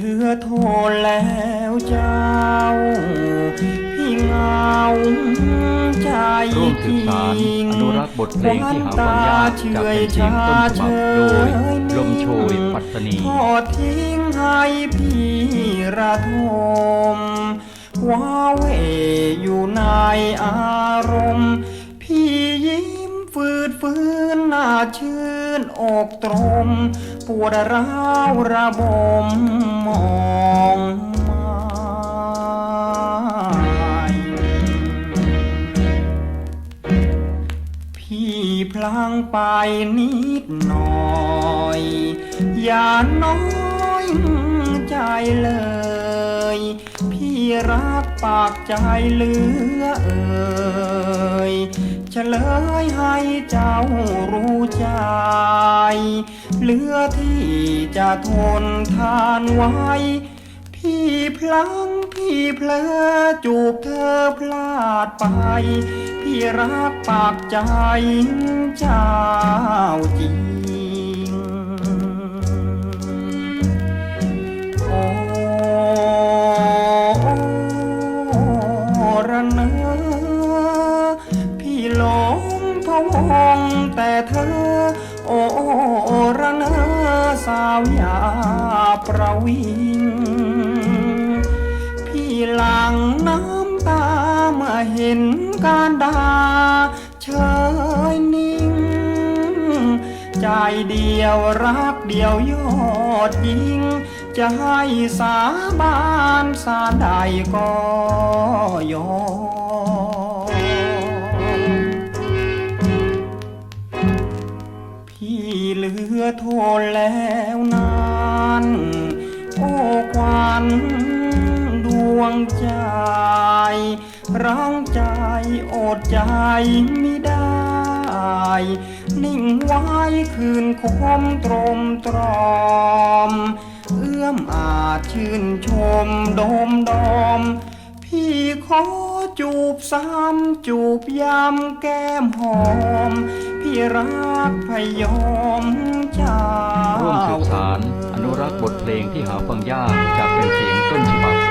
ือทนแล้วเจ้า พี่เงาใจร่วมถืบสารอนุรักษ์บทเพลงที่หาฟังยากจากแผ่นเสีต้นฉบับโดยลมโชยปัตตานีทอดทิ้งให้พี่ระทมว้าเวอยู่ในอารมณ์ พื้นหน้าชื่นอกตรม ปวดร้าวระบมมองม่พี่พลางไปนิดหน่อย อย่าน้อยใจเลย รักปากใจเหลือเอ่ยเฉลยให้เจ้ารู้ใจเหลือที่จะทนทานไว้ พี่พลังพี่เพลอจูบเธอพลาดไป พี่รักปากใจเจ้าจริง วงแต่เธอ โอระนอสาวยาประวิงพี่หลังน้ำตาเมื่อเห็นการดาเฉยนิ่ง ใจเดียวรักเดียวยอดยิงจะให้สาบานสาใดก็ยอม พี่เหลือทนแล้วนั้นโอ้ควันดวงใจรังใจอดใจไม่ได้ นิ่งไว้คืนคมตรมตรอม เอื้อมอาจชื่นชมโดมดอม พี่ขอจูบซ้ำจูบยำแก้มหอม ที่รักพยอมเจ้าร่วมสืบสารอนุรักษ์บทเพลงที่หาฟังยากจากแผ่นเสียงต้นฉบับ